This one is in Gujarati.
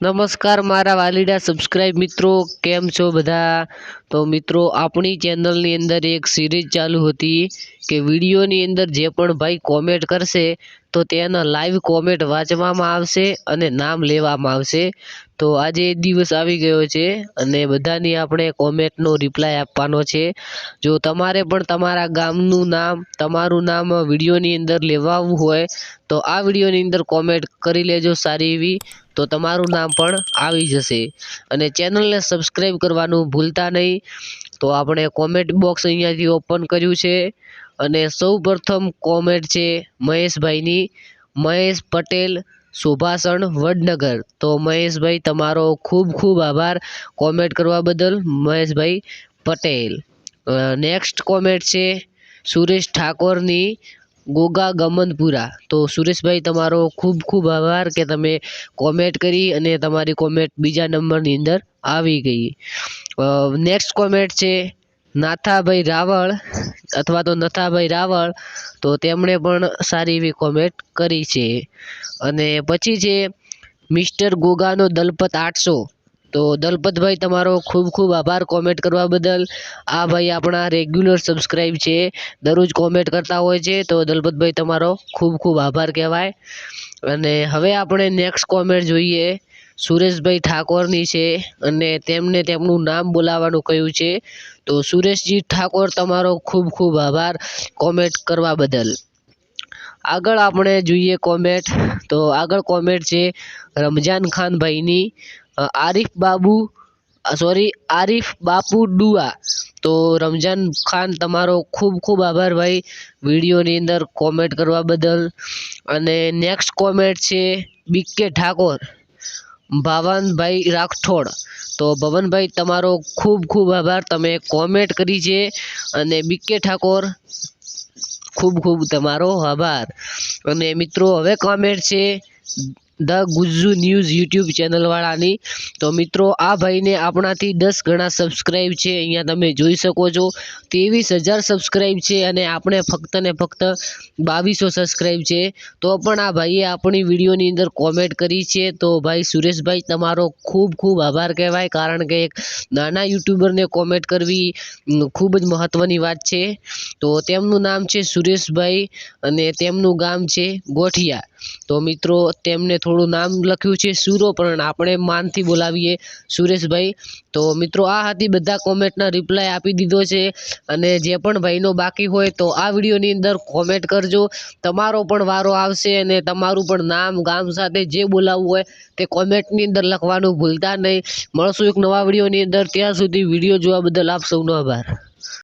નમસ્કાર મારા વાલીડા સબસ્ક્રાઇબ મિત્રો, કેમ છો બધા? તો મિત્રો, આપણી ચેનલની અંદર એક સિરીઝ ચાલુ હતી કે વિડીયોની અંદર જે પણ ભાઈ કોમેન્ટ કરશે, તો તેના લાઈવ કોમેન્ટ વાંચવામાં આવશે અને નામ લેવામાં આવશે. તો આજે એ દિવસ આવી ગયો છે અને બધાની આપણે કોમેન્ટનો રિપ્લાય આપવાનો છે. જો તમારે પણ તમારા ગામનું નામ, તમારું નામ વિડીયોની અંદર લેવાવું હોય, તો આ વિડીયોની અંદર કોમેન્ટ કરી લેજો સારી એવી. તો તમારું નામ પણ આવી જશે. અને ચેનલને સબસ્ક્રાઈબ કરવાનું ભૂલતા નહીં. તો આપણે કોમેન્ટ બોક્સ અહીંયાથી ઓપન કર્યું છે. અને સૌ પ્રથમ કોમેન્ટ છે મહેશભાઈની. મહેશ પટેલ, સુભાષણ વડનગર. તો મહેશભાઈ, તમારો ખૂબ ખૂબ આભાર કોમેન્ટ કરવા બદલ. મહેશભાઈ પટેલ. નેક્સ્ટ કોમેન્ટ છે સુરેશ ઠાકોરની. ગોગા ગમનપુરા. તો સુરેશભાઈ, તમારો ખૂબ ખૂબ આભાર કે તમે કોમેન્ટ કરી અને તમારી કોમેન્ટ બીજા નંબરની અંદર આવી ગઈ. નેક્સ્ટ કોમેન્ટ છે નાથાભાઈ રાવળ અથવા તો નથાભાઈ રાવળ. તો તેમણે પણ સારી એવી કોમેન્ટ કરી છે. અને પછી છે મિસ્ટર ગોગાનો દલપત આઠસો. તો દલપતભાઈ, તમારો ખૂબ ખૂબ આભાર કોમેન્ટ કરવા બદલ. આ ભાઈ આપણા રેગ્યુલર સબસ્ક્રાઈબ છે, દરરોજ કોમેન્ટ કરતા હોય છે, તો દલપતભાઈ તમારો ખૂબ ખૂબ આભાર કહેવાય. અને હવે આપણે નેક્સ્ટ કોમેન્ટ જોઈએ. સુરેશભાઈ ઠાકોરની છે અને તેમને તેમનું નામ બોલાવવાનું કહ્યું છે. તો સુરેશજી ઠાકોર, તમારો ખૂબ ખૂબ આભાર કોમેન્ટ કરવા બદલ. આગળ આપણે જોઈએ કોમેન્ટ તો આગળ કોમેન્ટ છે રમજાન ખાનભાઈની આરીફ બાબુ સોરી આરીફ બાપુ ડુઆ. તો રમજાન ખાન તમારો ખૂબ ખૂબ આભાર ભાઈ વિડીયોની અંદર કોમેન્ટ કરવા બદલ. અને નેક્સ્ટ કોમેન્ટ છે બીકે ઠાકોર, ભાવનભાઈ રાઠોડ. તો ભવનભાઈ, તમારો ખૂબ ખૂબ આભાર. તમે કોમેન્ટ કરી છે અને બીકે ઠાકોર ખૂબ ખૂબ તમારો આભાર. અને મિત્રો હવે કોમેન્ટ છે. ધ ગુજ્જુ ન્યૂઝ યુટ્યુબ ચેનલવાળાની તો મિત્રો, આ ભાઈને આપણાથી દસ ગણા સબસ્ક્રાઈબ છે, અહીંયા તમે જોઈ શકો છો. ત્રેવીસ હજાર સબસ્ક્રાઈબ છે અને આપણે ફક્ત ને ફક્ત બાવીસો સબસ્ક્રાઈબ છે. તો પણ આ ભાઈએ આપણી વિડીયોની અંદર કોમેન્ટ કરી છે. તો ભાઈ સુરેશભાઈ, તમારો ખૂબ ખૂબ આભાર કહેવાય, કારણ કે એક નાના યુટ્યુબરને કોમેન્ટ કરવી ખૂબ જ મહત્ત્વની વાત છે. તો તેમનું નામ છે સુરેશભાઈ અને તેમનું ગામ છે ગોઠિયા. તો મિત્રો, તેમને થોડું નામ લખ્યું છે સુરો, પણ આપણે માનથી બોલાવીએ સુરેશભાઈ. તો મિત્રો, આ હતી બધા કોમેન્ટના રિપ્લાય આપી દીધો છે. અને જે પણ ભાઈનો બાકી હોય તો આ વિડીયોની અંદર કોમેન્ટ કરજો. તમારો પણ વારો આવશે અને તમારું પણ નામ, ગામ સાથે જે બોલાવવું હોય તે કોમેન્ટની અંદર લખવાનું ભૂલતા નહીં. મળશું એક નવા વિડીયોની અંદર. ત્યાં સુધી વીડિયો જોવા બદલ આપ સૌનો આભાર.